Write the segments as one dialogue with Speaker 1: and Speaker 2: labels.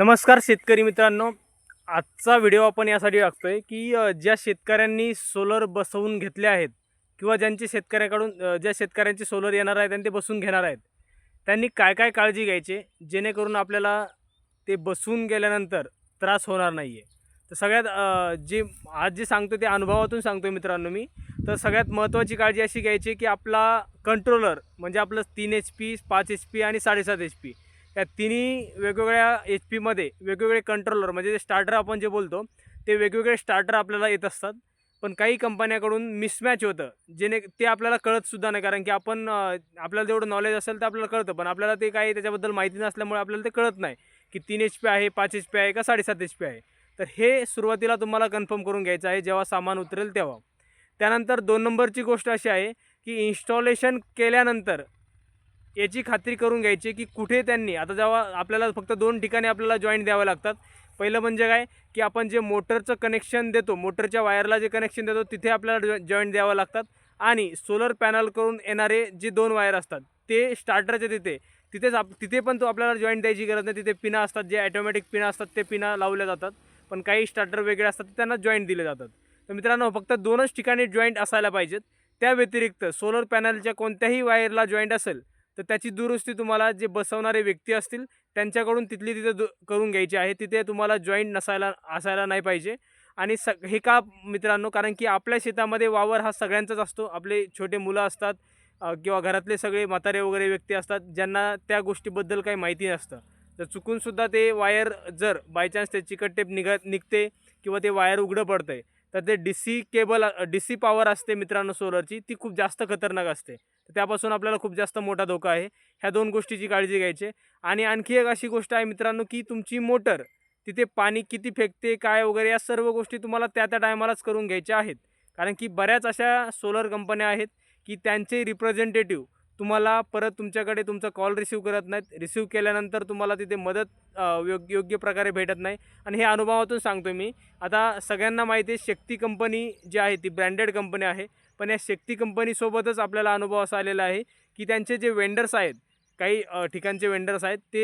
Speaker 1: नमस्कार शेतकरी मित्रांनो. आजचा व्हिडिओ आपण यासाठी टाकतोय की ज्या शेतकऱ्यांनी सोलर बसवून घेतले आहेत किंवा ज्यांचे शेतकऱ्याकडून ज्या शेतकऱ्यांचे सोलर येणार आहेत आणि ते बसून घेणार आहेत त्यांनी काय काय काळजी घ्यायचे जेणेकरून आपल्याला ते बसून गेल्यानंतर त्रास होणार नाही आहे तर सगळ्यात जे आज जे सांगतो ते अनुभवातून सांगतो मित्रांनो मी. तर सगळ्यात महत्त्वाची काळजी अशी घ्यायची की आपला कंट्रोलर म्हणजे आपलं तीन एच पी पाच एच पी आणि साडेसात एच पी या तिन्ही वेगवेगळ्या एच पीमध्ये वेगवेगळे कंट्रोलर म्हणजे जे स्टार्टर आपण जे बोलतो ते वेगवेगळे स्टार्टर आपल्याला येत असतात. पण काही कंपन्याकडून मिसमॅच होतं जेणे ते आपल्याला कळतसुद्धा नाही. कारण की आपण आपल्याला जेवढं नॉलेज असेल तर आपल्याला कळतं पण आपल्याला ते काही त्याच्याबद्दल माहिती नसल्यामुळे आपल्याला ते कळत नाही की तीन एच पी आहे पाच एच पी आहे का साडेसात एच पी आहे. तर हे सुरुवातीला तुम्हाला कन्फर्म करून घ्यायचं आहे जेव्हा सामान उतरेल तेव्हा. त्यानंतर दोन नंबरची गोष्ट अशी आहे की इन्स्टॉलेशन केल्यानंतर याची खात्री करून घ्यायची की कुठे त्यांनी आता जेव्हा आपल्याला फक्त दोन ठिकाणी आपल्याला जॉईंट द्यावं लागतात. पहिलं म्हणजे काय की आपण जे मोटरचं कनेक्शन देतो मोटरच्या वायरला जे कनेक्शन देतो तिथे आपल्याला जॉईंट द्यावं लागतात. आणि सोलर पॅनल करून येणारे जे दोन वायर असतात ते स्टार्टरचे तिथे. तिथेच आप तिथे पण तो आपल्याला जॉईंट द्यायची गरज नाही. तिथे पिना असतात जे ॲटोमॅटिक पिना असतात ते पिना लावल्या जातात. पण काही स्टार्टर वेगळे असतात त्यांना जॉईंट दिले जातात. तर मित्रांनो फक्त दोनच ठिकाणी जॉईंट असायला पाहिजेत. त्या व्यतिरिक्त सोलर पॅनलच्या कोणत्याही वायरला जॉईंट असेल तर त्याची दुरुस्ती तुम्हाला जे बसवणारे व्यक्ती असतील त्यांच्याकडून तिथली तिथे दु करून घ्यायची आहे. तिथे तुम्हाला जॉईंट नसायला असायला नाही पाहिजे. आणि स हे का मित्रांनो? कारण की आपल्या शेतामध्ये वावर हा सगळ्यांचाच असतो. आपले छोटे मुलं असतात किंवा घरातले सगळे म्हातारे वगैरे व्यक्ती असतात ज्यांना त्या गोष्टीबद्दल काही माहिती नसतं. तर चुकूनसुद्धा ते वायर जर बायचान्स ते चिकट टेप निघत निघते किंवा ते वायर उघडं पडतं आहे तर ते D C cable D C power असते मित्रांनो सोलरची ती खूप जास्त खतरनाक असते. तर त्यापासून आपल्याला खूप जास्त मोठा धोका आहे. ह्या दोन गोष्टीची काळजी घ्यायची आणि आणखी एक अशी गोष्ट आहे मित्रांनो की तुमची मोटर तिथे पाणी किती फेकते काय वगैरे या सर्व गोष्टी तुम्हाला त्या त्या टायमालाच करून घ्यायच्या आहेत. कारण की बऱ्याच अशा सोलर कंपन्या आहेत की त्यांचे रिप्रेझेंटेटिव्ह तुम्हाला परत तुमच्याकडे तुमचा कॉल रिसीव करत नाहीत. रिसीव केल्यानंतर तुम्हाला तिथे मदत योग्य योग्य प्रकारे भेटत नाही. आणि हे अनुभवातून सांगतो मी. आता सगळ्यांना माहिती आहे शक्ती कंपनी जी आहे ती ब्रँडेड कंपनी आहे. पण या शक्ती कंपनीसोबतच आपल्याला अनुभव असा आलेला आहे की त्यांचे जे वेंडर्स आहेत काही ठिकाणचे वेंडर्स आहेत ते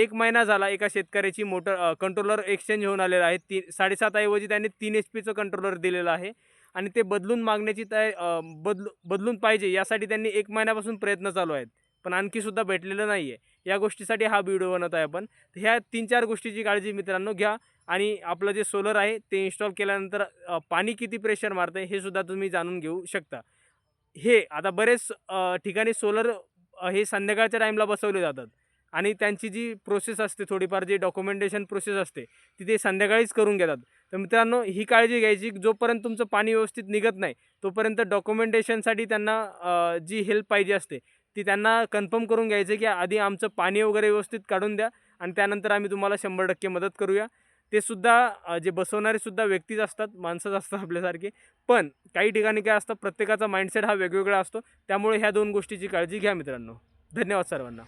Speaker 1: एक महिना झाला एका शेतकऱ्याची मोटर कंट्रोलर एक्सचेंज होऊन आलेलं आहे. ती साडेसात ऐवजी त्यांनी तीन एच पीचं कंट्रोलर दिलेलं आहे आणि ते बदलून मागण्याची तय बदलू बदलून पाहिजे यासाठी त्यांनी एक महिन्यापासून प्रयत्न चालू आहेत. पण आणखीसुद्धा भेटलेलं नाही आहे या गोष्टीसाठी हा व्हिडिओ बनवत आहे आपण ह्या तीन चार गोष्टीची काळजी मित्रांनो घ्या. आणि आपलं जे सोलर आहे ते इन्स्टॉल केल्यानंतर पाणी किती प्रेशर मारतं हे सुद्धा तुम्ही जाणून घेऊ शकता. हे आता बरेच ठिकाणी सोलर हे संध्याकाळच्या टाईमला बसवले जातात आणि त्यांची जी प्रोसेस असते थोडीफार जी डॉक्युमेंटेशन प्रोसेस असते ती ते संध्याकाळीच करून घेतात. तर मित्रांनो ही काळजी घ्यायची की जोपर्यंत तुमचं पाणी व्यवस्थित निघत नाही तोपर्यंत डॉक्युमेंटेशनसाठी त्यांना जी हेल्प पाहिजे असते ती त्यांना कन्फर्म करून घ्यायचं की आधी आमचं पाणी वगैरे व्यवस्थित काढून द्या आणि त्यानंतर आम्ही तुम्हाला शंभर टक्के मदत करूया. ते सुद्धा जे बसवणारे सुद्धा व्यक्तीच असतात माणसंच असतात आपल्यासारखे. पण काही ठिकाणी काय असतं प्रत्येकाचा माइंडसेट हा वेगवेगळा असतो. त्यामुळे ह्या दोन गोष्टीची काळजी घ्या मित्रांनो. धन्यवाद सर्वांना.